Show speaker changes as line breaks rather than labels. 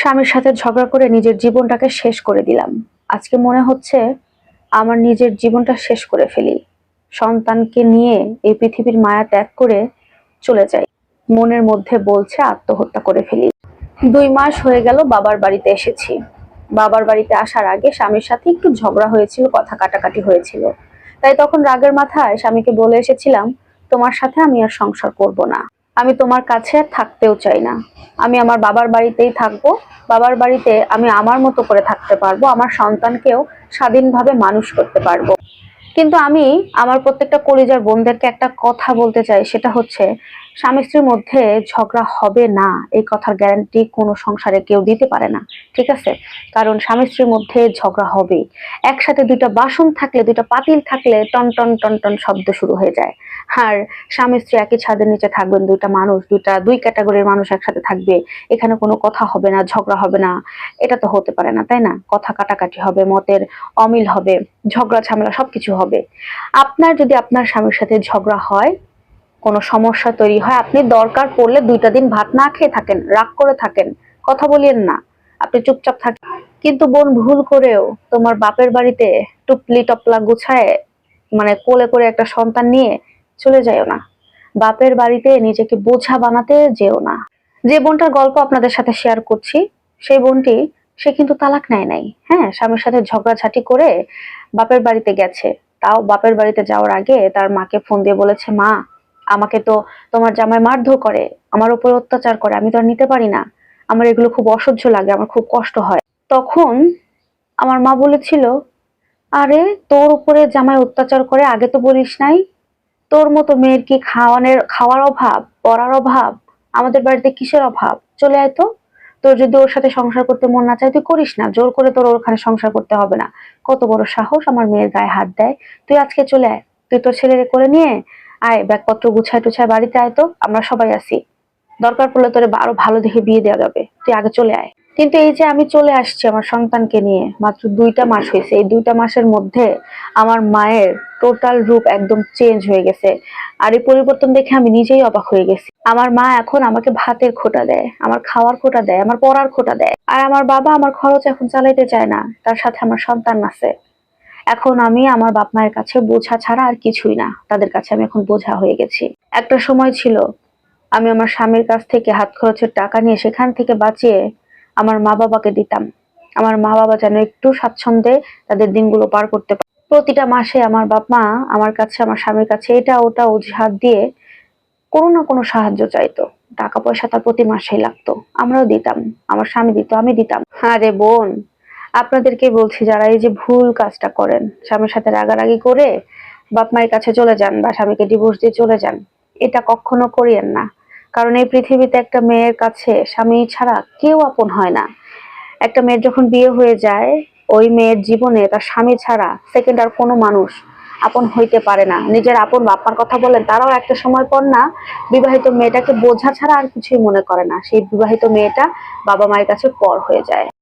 স্বামীর সাথে ঝগড়া করে নিজের জীবনটাকে শেষ করে দিলাম। আজকে মনে হচ্ছে আমার নিজের জীবনটা শেষ করে ফেলি। সন্তানকে নিয়ে এই পৃথিবীর মায়া ত্যাগ করে চলে যাই। মনের মধ্যে বলছে, আত্মহত্যা করে ফেলি। দুই মাস হয়ে গেল, বাবার বাড়িতে এসেছি। বাবার বাড়িতে আসার আগে স্বামীর সাথে একটু ঝগড়া হয়েছিল, কথা কাটাকাটি হয়েছিল। তাই তখন রাগের মাথায় স্বামীকে বলে এসেছিলাম, তোমার সাথে আমি আর সংসার করব না। আমি তোমার কাছে থাকতেও চাই না। আমি আমার বাবার বাড়িতেই থাকব। বাবার বাড়িতে আমি আমার মতো করে থাকতে পারব। আমার সন্তানকেও স্বাধীনভাবে মানুষ করতে পারব। কিন্তু আমি আমার প্রত্যেকটা কলিজার বোনদেরকে একটা কথা বলতে চাই, সেটা হচ্ছে স্বামী স্ত্রীর মধ্যে ঝগড়া হবে না, এই কথার গ্যারান্টি কোনো সংসারে কেউ দিতে পারে না, ঠিক আছে? কারণ স্বামী স্ত্রীর মধ্যে ঝগড়া হবেই। একসাথে দুইটা বাসন থাকলে, দুইটা পাতিল থাকলে টন টন টন টন শব্দ শুরু হয়ে যায়। আর স্বামী স্ত্রী একই ছাদের নিচে থাকবেন, দুইটা মানুষ, দুইটা, দুই ক্যাটাগরির মানুষ একসাথে থাকবে, এখানে কোনো কথা হবে না, ঝগড়া হবে না, এটা তো হতে পারে না, তাই না? কথা কাটাকাটি হবে, মতের অমিল হবে, ঝগড়া ঝামেলা সবকিছু হবে। আপনার যদি আপনার স্বামীর সাথে ঝগড়া হয় কোনো সমস্যা তৈরি হয়, আপনি দরকার পড়লে দুইটা দিন ভাত না খেয়ে থাকেন, রাগ করে থাকেন, কথা বলিয়েন না, আপনি চুপচাপ থাকেন। কিন্তু বোন, ভুল করেও তোমার বাপের বাড়িতে টুপলি টপলা গুছায় মানে কোলে করে একটা সন্তান নিয়ে চলে যাইও না। বাপের বাড়িতে নিজেকে বোঝা বানাতে যেও না। যে বোনটার গল্প আপনাদের সাথে শেয়ার করছি, সেই বোনটি, সে কিন্তু তালাক নেয় নাই। হ্যাঁ স্বামীর সাথে ঝগড়াঝাটি করে বাপের বাড়িতে গেছে। তাও বাপের বাড়িতে যাওয়ার আগে তার মাকে ফোন দিয়ে বলেছে, মা আমাকে তো তোমার জামাই মারধর করে, আমার উপর অত্যাচার করে, আমি তো আর নিতে পারি না। আমার এগুলো খুব অসহ্য লাগে, আমার খুব কষ্ট হয়। তখন আমার মা বলেছিল, আরে, তোর উপরে জামাই অত্যাচার করে, আগে তো বলিস নাই, তোর মতো মেয়ের কি খাওয়ানোর, খাওয়ার অভাব, পড়ার অভাব, আমাদের বাড়িতে কিসের অভাব? চলে আয় তো। তোর যদি ওর সাথে সংসার করতে মন না চায়, তুই করিস না, জোর করে তোর ওখানে সংসার করতে হবে না। কত বড় সাহস আমার মেয়ের গায়ে হাত দেয়। তুই আজকে চলে আয়, তুই তোর ছেলেরে করে নিয়ে আয় ব্যাগপত্র গুছায় টুছায় বাড়িতে আয় তো, আমরা সবাই আছি। দরকার পড়লে তোরে আরও ভালো দেখে বিয়ে দেওয়া যাবে। তুই আগে চলে আয়। কিন্তু এই যে আমি চলে আসছি আমার সন্তানকে নিয়ে, মাত্র দুইটা মাস হয়েছে। এই দুইটা মাসের মধ্যে আমার মায়ের টোটাল রূপ একদম চেঞ্জ হয়ে গেছে। আর এই পরিবর্তন দেখে আমি নিজেই অবাক হয়ে গেছি। আমার মা এখন আমাকে ভাতের খোটা দেয়, আমার খাওয়ার খোটা দেয়, আমার পড়ার খোটা দেয়। আর আমার বাবা আমার খরচ এখন চালাইতে চায় না, তার সাথে আমার সন্তান আছে। এখন আমি আমার বাপ মায়ের কাছে বোঝা ছাড়া আর কিছুই না। তাদের কাছে আমি এখন বোঝা হয়ে গেছি। একটা সময় ছিল, আমি আমার স্বামীর কাছ থেকে হাত খরচের টাকা নিয়ে সেখান থেকে বাঁচিয়ে আমার মা বাবাকে দিতাম। আমার মা বাবা যেন একটু স্বাচ্ছন্দ্যে তাদের দিনগুলো পার করতে পারে। প্রতিটা মাসে আমার বাপ মা আমার কাছে, আমার স্বামীর কাছে এটা, ওটা অজুহাত দিয়ে কোনো না কোনো সাহায্য চাইতো। টাকা পয়সা তার প্রতি মাসেই লাগতো। আমরাও দিতাম। আমার স্বামী দিত, আমি দিতাম। আরে বোন আপনাদেরকে বলছি, যারা এই যে ভুল কাজটা করেন, স্বামীর সাথে রাগারাগি করে বাপ মায়ের কাছে চলে যান বা স্বামীকে ডিভোর্স দিয়ে চলে যান, এটা কখনো করিয়েন না। কারণ এই পৃথিবীতে একটা মেয়ের কাছে স্বামী ছাড়া কেউ আপন হয় না। একটা মেয়ের যখন বিয়ে হয়ে যায়, ওই মেয়ের জীবনে তার স্বামী ছাড়া সেকেন্ড আর কোনো মানুষ আপন হইতে পারে না। নিজের আপন বাপ্পার কথা বলেন, তারাও একটা সময় পর না, বিবাহিত মেয়েটাকে বোঝা ছাড়া আর কিছুই মনে করে না। সেই বিবাহিত মেয়েটা বাবা মায়ের কাছে পর হয়ে যায়।